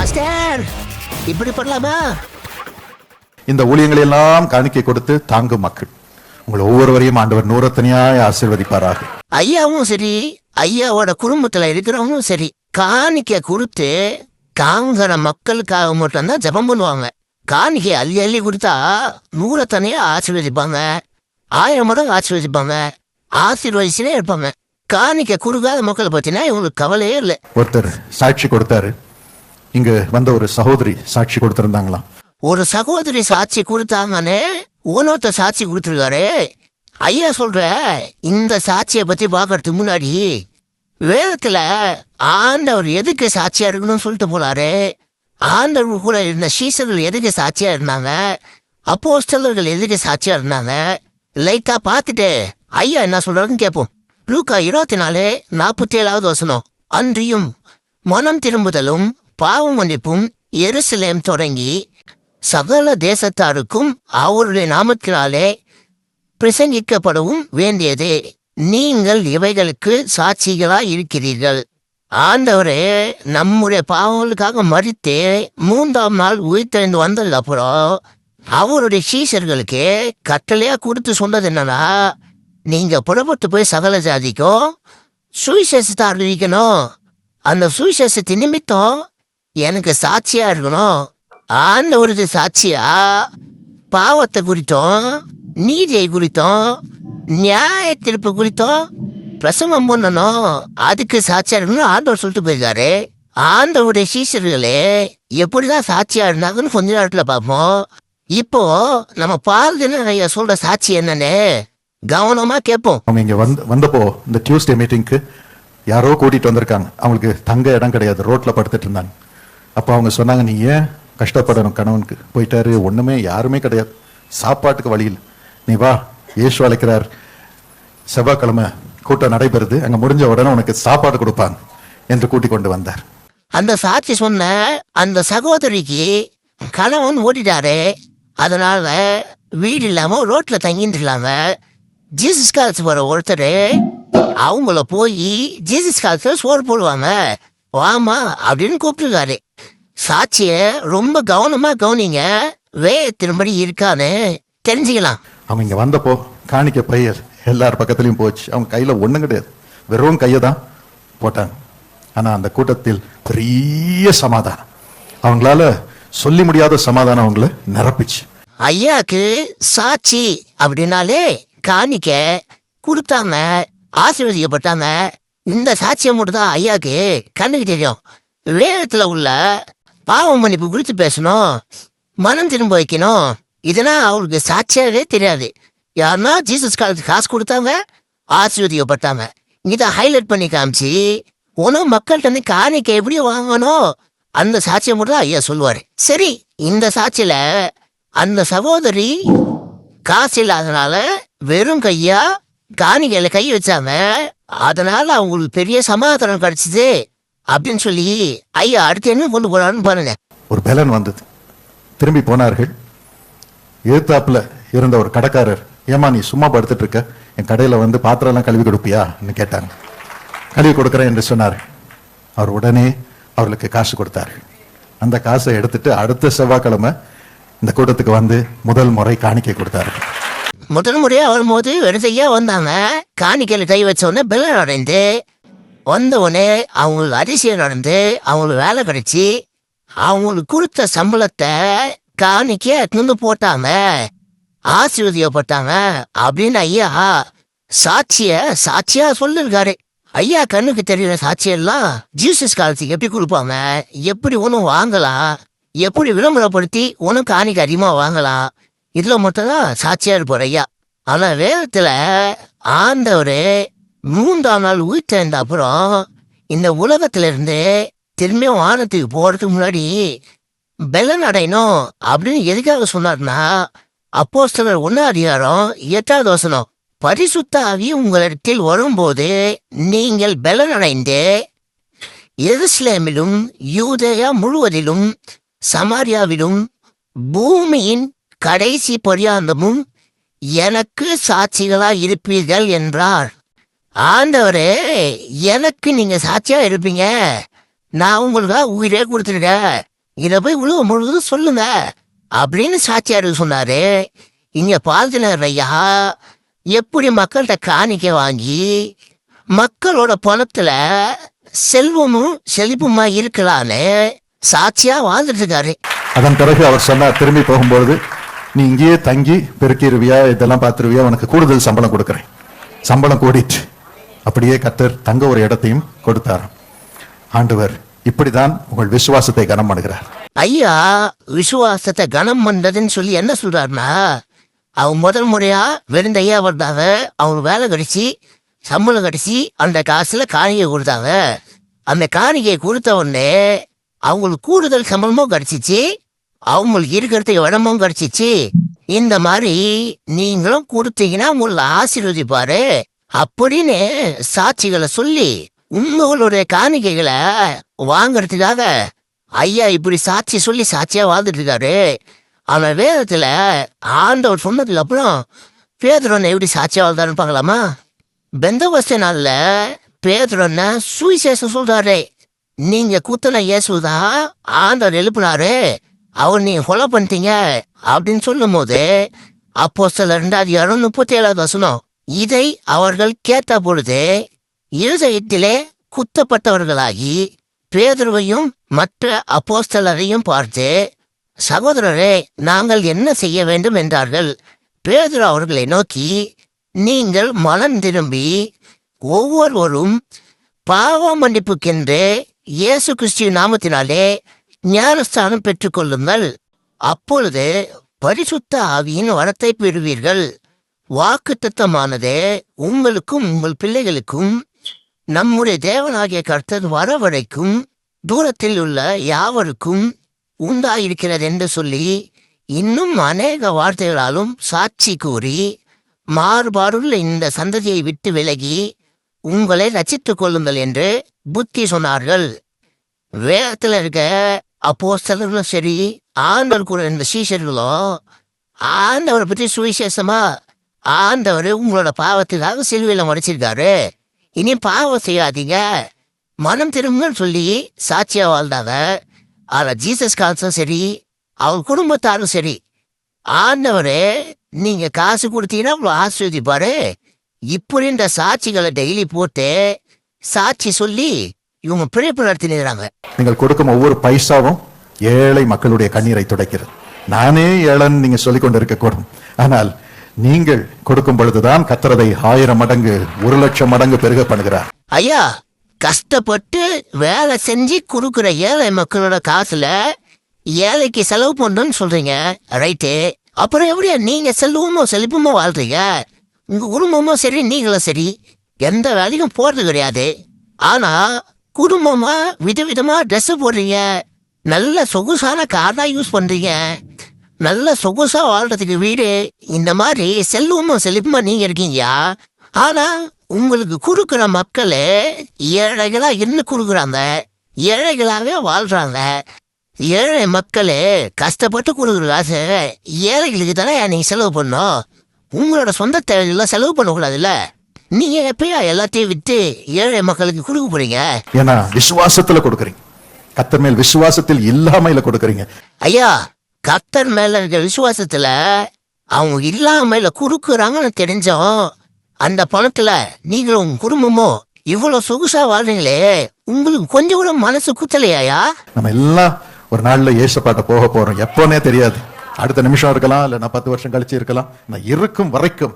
Master இப்படி பண்ணலாமா? இந்த ஊழியங்களை எல்லாம் காணிக்கை கொடுத்து தாங்கும் மக்கள். உங்களை ஒவ்வொருவரையும் ஆண்டவர் நூறத்தனியாய் ஆசீர்வதிப்பாராக. ஐயாவும் சரி ஐயாவோட குடும்பத்துல இருக்கிறவங்களும் சரி காணிக்கை கொடுத்து தாங்குற மக்களுக்காக மட்டும்தான் ஜெபம் பண்ணுவாங்க. காணிக்கை அள்ளி அள்ளி கொடுத்தா நூறத்தனையா ஆசீர்வதிப்பாங்க. ஆயிரம் மடங்கு ஆசீர்வதிப்பாங்க. ஆசீர்வதிச்சுனே இருப்பாங்க. காணிக்கை கொடுக்காத மக்களை பத்தினா இவங்களுக்கு கவலையே இல்லை. ஒருத்தர் சாட்சி கொடுத்தாரு. இங்க வந்த ஒரு சகோதரி சாட்சி கொடுத்திருந்தாங்களாம் ஒரு சகோதரி சாட்சி கொடுத்தாங்கன்னு ஓனோத்த சாட்சி கொடுத்துருக்காரு. ஐயா சொல்ற இந்த சாட்சியை பத்தி பார்க்கறதுக்கு முன்னாடி வேதத்துல ஆண்டவர் எதுக்கு சாட்சியா இருக்கணும்னு சொல்லிட்டு போறாரு ஆண்டவர் கூட இருந்த சீசர்கள் எதுக்கு சாட்சியா இருந்தாங்க? அப்போஸ்தலர்கள் எதுக்கு சாட்சியா இருந்தாங்க? லைட்டா பார்த்துட்டு ஐயா என்ன சொல்றாருன்னு கேட்போம் லூக்கா இருபத்தி நாலு நாற்பத்தி ஏழாவது வசனம். அன்றியும் மனம் திரும்புதலும் பாவம் மன்னிப்பும் எருசலேம் தொடங்கி சகல தேசத்தாருக்கும் அவருடைய நாமத்தினாலே பிரசங்கிக்கப்படவும் வேண்டியதே. நீங்கள் இவைகளுக்கு சாட்சிகளாய் இருக்கிறீர்கள் ஆண்டவரே நம்முடைய பாவங்களுக்காக மறித்து மூன்றாம் நாள் உயிர்த்தெழுந்து வந்ததுக்கு அப்புறம் அவருடைய சீசர்களுக்கு கட்டளையா கொடுத்து சொன்னது என்னன்னா நீங்க புறப்பட்டு போய் சகல ஜாதிக்கும் சுவிசேஷத்தை அறிவிக்கணும். அந்த சுவிசேஷத்தை நிமித்தம் எனக்கு சாட்சியா இருக்கணும். ஆண்டவருக்கு சாட்சியா? பாவத்தை குறித்தும். நீதியை குறித்தும். நியாய தீர்ப்பு குறித்தும். பிரசவம் பண்ணணும். அதுக்கு சாட்சியா இருக்கணும் ஆண்டவர் சொல்லிட்டு போயிருக்காரு. ஆண்டவருடைய சீசர்களே எப்படிதான் சாட்சியா இருந்தாங்கன்னு கொஞ்ச நேரத்துல பார்ப்போம். இப்போ நம்ம பாரதின ஐயா சொல்ற சாட்சி என்னன்னு கவனமா கேட்போம். அவங்க இங்க வந்து வந்தப்போ இந்த டியூஸ்டே மீட்டிங்க்கு யாரோ கூட்டிட்டு வந்திருக்காங்க. அவங்களுக்கு தங்க இடம் கிடையாது. ரோட்ல படுத்துட்டு இருந்தாங்க. அப்போ அவங்க சொன்னாங்க நீ ஏன் கஷ்டப்படணும் கணவனுக்கு? போயிட்டாரு ஒன்றுமே யாருமே கிடையாது. சாப்பாட்டுக்கு வழி இல்லை. நீ வா இயேசு அழைக்கிறார். செவ்வாய்க்கிழமை கூட்டம் நடைபெறுது. அங்கே முடிஞ்ச உடனே உனக்கு சாப்பாடு கொடுப்பாங்க என்று கூட்டி கொண்டு வந்தார். அந்த சாட்சி சொன்ன அந்த சகோதரிக்கு கணவன் ஓடிட்டாரு. அதனால வீடு இல்லாம ரோட்ல தங்கிட்டு இல்லாம ஜீசஸ் காலத்து வர ஒருத்தர் அவங்கள போய் ஜீசஸ் காலத்துல சோறு போடுவாங்க. வாமா அப்படின்னு கூப்பிட்டுருக்காரு. சாட்சிய ரொம்ப கவனமா கவனிங்க. வேகத்தின்படி இருக்கான்னு தெரிஞ்சுக்கலாம். அவங்க இங்க வந்தப்போ காணிக்க பையர் எல்லார் பக்கத்துலயும் போச்சு. அவங்க கையில ஒண்ணும் கிடையாது. வெறும் கையை தான் போட்டாங்க. ஆனா அந்த கூட்டத்தில் பெரிய சமாதானம். அவங்களால சொல்லி முடியாத சமாதானம் அவங்கள நிரப்பிச்சு. ஐயாக்கு சாட்சி அப்படின்னாலே காணிக்க கொடுத்தாங்க ஆசீர்வதிக்கப்பட்டாங்க இந்த சாட்சியை மட்டும் தான் ஐயாக்கு கண்ணுக்கு தெரியும். வேதத்துல உள்ள பாவம் மன்னிப்பு குறித்து பேசணும். மனம் திரும்ப வைக்கணும். இதெல்லாம் அவருக்கு சாட்சியாவே தெரியாது. யாருன்னா ஜீசஸ் காலத்துக்கு காசு கொடுத்தாங்க ஆசீர்வதிக்கப்பட்டாங்க இதை ஹைலைட் பண்ணி காமிச்சு உணவு மக்கள்கிட்ட காணிக்கை எப்படி வாங்கணும்? அந்த சாட்சியை மட்டும் தான் ஐயா சொல்லுவார். சரி இந்த சாட்சியில் அந்த சகோதரி காசு இல்லாதனால வெறும் கையா காணிக்கையில் கை வச்சாங்க அதனால அவங்களுக்கு பெரிய சமாதானம் கிடைச்சிது. அப்படின்னு சொல்லி ஐயா அடுத்து என்ன கொண்டு போறான்னு பாருங்க. ஒரு பலன் வந்தது. திரும்பி போனார்கள். எதிர்த்தாப்புல இருந்த ஒரு கடைக்காரர் ஏமா நீ சும்மா படுத்துட்டு இருக்க? என் கடையில வந்து பாத்திரம் எல்லாம் கழுவி கொடுப்பியான்னு கேட்டாங்க. கழுவி கொடுக்குறேன் என்று சொன்னார். அவர் உடனே அவர்களுக்கு காசு கொடுத்தார்கள். அந்த காசை எடுத்துட்டு அடுத்த செவ்வாய்க்கிழமை இந்த கூட்டத்துக்கு வந்து முதல் முறை காணிக்கை கொடுத்தார்கள். முதல் முறையா வரும்போது வெறுதையா வந்தாங்க. காணிக்கையில கை வச்ச உடனே பெல்லன் அடைந்து வந்த உடனே அவங்களுக்கு அதிசயம் நடந்து அவங்களுக்கு வேலை கிடைச்சி அவங்களுக்கு கொடுத்த சம்பளத்தை காணிக்க எடுத்துன்னு போட்டாங்க ஆசீர்வதிக்கப்பட்டாங்க அப்படின்னு ஐயா சாட்சிய சாட்சியா சொல்லிருக்காரு. ஐயா கண்ணுக்கு தெரியுற சாட்சியெல்லாம் ஜீசஸ் காலத்துக்கு எப்படி கொடுப்பாங்க? எப்படி ஒன்றும் வாங்கலாம்? எப்படி விளம்பரப்படுத்தி ஒன்றும் காணிக்கு அதிகமாக வாங்கலாம்? இதில் மட்டும்தான் சாட்சியாக இருப்பார் ஐயா. ஆனால் வேதத்தில் ஆண்டவர் மூன்றாம் நாள் உயிர்த்தெழுந்த அப்புறம் இந்த உலகத்திலிருந்து திரும்பியும் வானத்துக்கு போகிறதுக்கு முன்னாடி பெலன் அடையணும் அப்படின்னு எதுக்காக சொன்னார்னா அப்போஸ்தலர் ஒன்னு அதிகாரம் எட்டாவது வசனம் பரிசுத்த ஆவி உங்களிடத்தில் வரும்போது நீங்கள் பெலன் அடைந்து எருசலேமிலும் யூதேயா முழுவதிலும் சமாரியாவிலும் பூமியின் கடைசி பரியாந்தமும் எனக்கு சாட்சிகளாய் இருப்பீர்கள் என்றார். ஆண்டவரே எனக்கு நீங்க சாட்சியா இருப்பீங்க. நான் உங்களுக்காக உயிரே கொடுத்துருக்கேன். இதை போய் உழுவ முழுவதும் சொல்லுங்க. அப்படின்னு சாட்சியாரு சொன்னாரு. இங்க பால்தினர் ஐயா எப்படி மக்கள்கிட்ட காணிக்க வாங்கி மக்களோட பணத்துல செல்வமும் செழிப்புமா இருக்கலான்னு சாட்சியா வாழ்ந்துட்டு இருக்காரு அதன் பிறகு அவர் சொன்னார் திரும்பி போகும்பொழுது நீ இங்கேயே தங்கி பெருக்கிருவியா இதெல்லாம் பார்த்துருவியா? உனக்கு கூடுதல் சம்பளம் கொடுக்குறேன். சம்பளம் கூடிட்டு அப்படியே கத்தர் தங்க ஒரு இடத்தையும் கொடுத்தார். ஆண்டவர் இப்படிதான் உங்கள் விசுவாசத்தை கனம் பண்ணுகிறார். ஐயா விசுவாசத்தை கனம் பண்றதுன்னு சொல்லி என்ன சொல்றாருன்னா அவன் முதல் முறையா வெறுந்தையா வந்தாங்க அவங்க வேலை கிடைச்சி சம்பளம் கிடைச்சி அந்த காசுல காணிக்கை கொடுத்தாங்க அந்த காணிக்கை கொடுத்த உடனே அவங்களுக்கு கூடுதல் சம்பளமும் கிடைச்சிச்சு அவங்களுக்கு இருக்கிறதுக்கு இடமும் கிடைச்சிச்சு. இந்த மாதிரி நீங்களும் கொடுத்தீங்கன்னா உங்களை ஆசீர்வதிப்பாரு. அப்படின்னு சாட்சிகளை சொல்லி உங்களுடைய காணிக்கைகளை வாங்கறதுக்காக ஐயா இப்படி சாட்சி சொல்லி சாட்சியா வாழ்ந்துட்டு இருக்காரு ஆனா வேதத்துல ஆண்டவர் சொன்னதுக்கு அப்புறம் பேதுரன் எப்படி சாட்சியா வாழ்ந்தாருன்னு பார்க்கலாமா? பெந்தவஸ்த நாள்ல பேதுரன் சுவிசேஷம் சொல்றாரு. நீங்க குத்தன இயேசுதான் ஆண்டவர் எழுப்புனாரு. அவர் நீங்க கொலை பண்ணிட்டீங்க அப்படின்னு சொல்லும் போது அப்போ சில ரெண்டாவது இடம் முப்பத்தி ஏழாவது வசனம் இதை அவர்கள் கேட்ட பொழுது இருதயத்திலே குத்தப்பட்டவர்களாகி பேதுருவையும் மற்ற அப்போஸ்தலரையும் பார்த்து சகோதரரே நாங்கள் என்ன செய்ய வேண்டும்? என்றார்கள். பேதுரு அவர்களை நோக்கி நீங்கள் மனம் திரும்பி ஒவ்வொருவரும் பாவ மன்னிப்புக்கென்று இயேசு கிறிஸ்து நாமத்தினாலே ஞானஸ்தானம் பெற்றுக்கொள்ளுங்கள். அப்பொழுது பரிசுத்த ஆவியின் வரத்தை பெறுவீர்கள். வாக்குத்தத்தமானது உங்களுக்கும் உங்கள் பிள்ளைகளுக்கும் நம்முடைய தேவனாகிய கர்த்தர் வரவழைக்கும் தூரத்தில் உள்ள யாவருக்கும் உண்டாயிருக்கிறது என்று சொல்லி இன்னும் அநேக வார்த்தைகளாலும் சாட்சி கூறி மாறுபாடுள்ள இந்த சந்ததியை விட்டு விலகி உங்களை ரசித்துக் கொள்ளுங்கள் என்று புத்தி சொன்னார்கள். வேதத்தில் இருக்க அப்போஸ்தலர்களும் சரி ஆண்டவர் கூட இருந்த சீஷர்களும் ஆண்டவரை பற்றி சுவிசேஷமா ஆண்டவர் உங்களோட பாவத்துக்காக சிலுவையில் மறைச்சிருக்காரு இனி பாவம் செய்யாதீங்க. மனம் திரும்புங்கன்னு சொல்லி சாட்சியாக வாழ்ந்தாங்க ஆனால் ஜீசஸ் காலத்தும் சரி அவர் குடும்பத்தாரும் சரி. ஆண்டவரே நீங்கள் காசு கொடுத்தீங்கன்னா அவ்வளோ ஆஸ்வதிப்பாரு இப்படி இந்த சாட்சிகளை டெய்லி போட்டு சாட்சி சொல்லி இவங்க பிழைப்பு நடத்தினாங்க நீங்கள் கொடுக்கும் ஒவ்வொரு பைசாவும் ஏழை மக்களுடைய கண்ணீரை துடைக்கிறது. நானே ஏழன்னு நீங்க சொல்லிக் கொண்டு இருக்கக்கூடும் ஆனால் நீங்கள் கொடுக்கும் பொழுதுதான் கத்திரதை ஆயிரம் மடங்கு ஒரு லட்சம் மடங்கு பெருக பண்ணுகிறார். ஐயா கஷ்டப்பட்டு வேலை செஞ்சு கொடுக்குற ஏழை மக்களோட காசுல ஏழைக்கு செலவு பண்ணணும்னு சொல்றீங்க ரைட்டு அப்புறம் எப்படியா நீங்க செல்வமோ செழிப்புமோ வாழ்றீங்க? உங்க குடும்பமும் சரி நீங்களும் சரி எந்த வேலையும் போறது கிடையாது. ஆனா குடும்பமா விதவிதமா ட்ரெஸ் போடுறீங்க நல்ல சொகுசான கார் தான் யூஸ் பண்றீங்க. நல்ல சொகுசா வாழ்றதுக்கு வீடு இந்த மாதிரி செல்வமும் செழிப்புமா நீங்க இருக்கீங்கயா? ஆனா உங்களுக்கு கொடுக்குற மக்களே ஏழைகளா இருந்து கொடுக்குறாங்க ஏழைகளாவே வாழ்றாங்க. ஏழை மக்களே கஷ்டப்பட்டு கொடுக்குற காசு ஏழைகளுக்கு தானே நீங்க செலவு பண்ணோம் உங்களோட சொந்த தேவையெல்லாம் செலவு பண்ணக்கூடாதுல்ல? நீங்க எப்பயா எல்லாத்தையும் விட்டு ஏழை மக்களுக்கு கொடுக்க போறீங்க? ஏன்னா விசுவாசத்துல கொடுக்குறீங்க. கத்தர் மேல் விசுவாசத்தில் இல்லாமையில கொடுக்குறீங்க. ஐயா கத்தர் மேல இருக்க விசுவாசத்துல அவங்க இல்லாமையில குறுக்குறாங்கன்னு தெரிஞ்சோம் அந்த பணத்துல நீங்களும் உங்க குடும்பமும் இவ்வளவு சொகுசா வாழ்றீங்களே உங்களுக்கு கொஞ்சம் கூட மனசு குத்தலையாயா? நம்ம எல்லாம் ஒரு நாள்ல ஏசப்பாட்ட போக போறோம். எப்போனே தெரியாது. அடுத்த நிமிஷம் இருக்கலாம் இல்ல நான் பத்து வருஷம் கழிச்சு இருக்கலாம். நான் இருக்கும் வரைக்கும்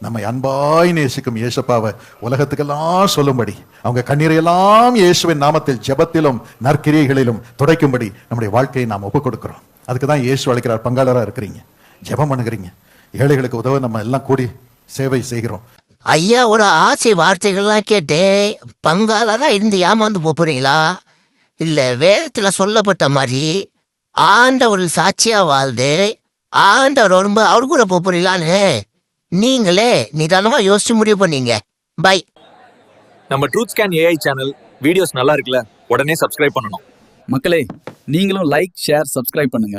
நம்மை அன்பாய் நேசிக்கும் இயேசப்பாவை உலகத்துக்கெல்லாம் சொல்லும்படி அவங்க கண்ணீரையெல்லாம் இயேசுவின் நாமத்தில் ஜெபத்திலும் நற்கிரியைகளிலும் துடைக்கும்படி நம்முடைய வாழ்க்கையை நாம் ஒப்புக் கொடுக்குறோம் அதுக்கு தான் இயேசு அழைக்கிறார் பங்காளராக இருக்கிறீங்க. ஜெபம் பண்ணுகிறீங்க. ஏழைகளுக்கு உதவ நம்ம எல்லாம் கூடி சேவை செய்கிறோம். ஐயா ஒரு ஆசை வார்த்தைகள்லாம் கேட்டு பங்காளராக இருந்து ஏமாந்து போப் இல்லை வேதத்தில் சொல்லப்பட்ட மாதிரி ஆண்டவர் சாட்சியாக வாழ்ந்து ஆண்டவர் ரொம்ப அவர் கூட போப் போறீங்களான்னு நீங்களே நிதானமா யோசிச்சு முடிவு பண்ணீங்க. பை. நம்ம truth scan AI channel videos நல்லா இருக்குல்ல? உடனே சப்ஸ்கிரைப் பண்ணணும். மக்களே நீங்களும் லைக் ஷேர் சப்ஸ்கிரைப் பண்ணுங்க.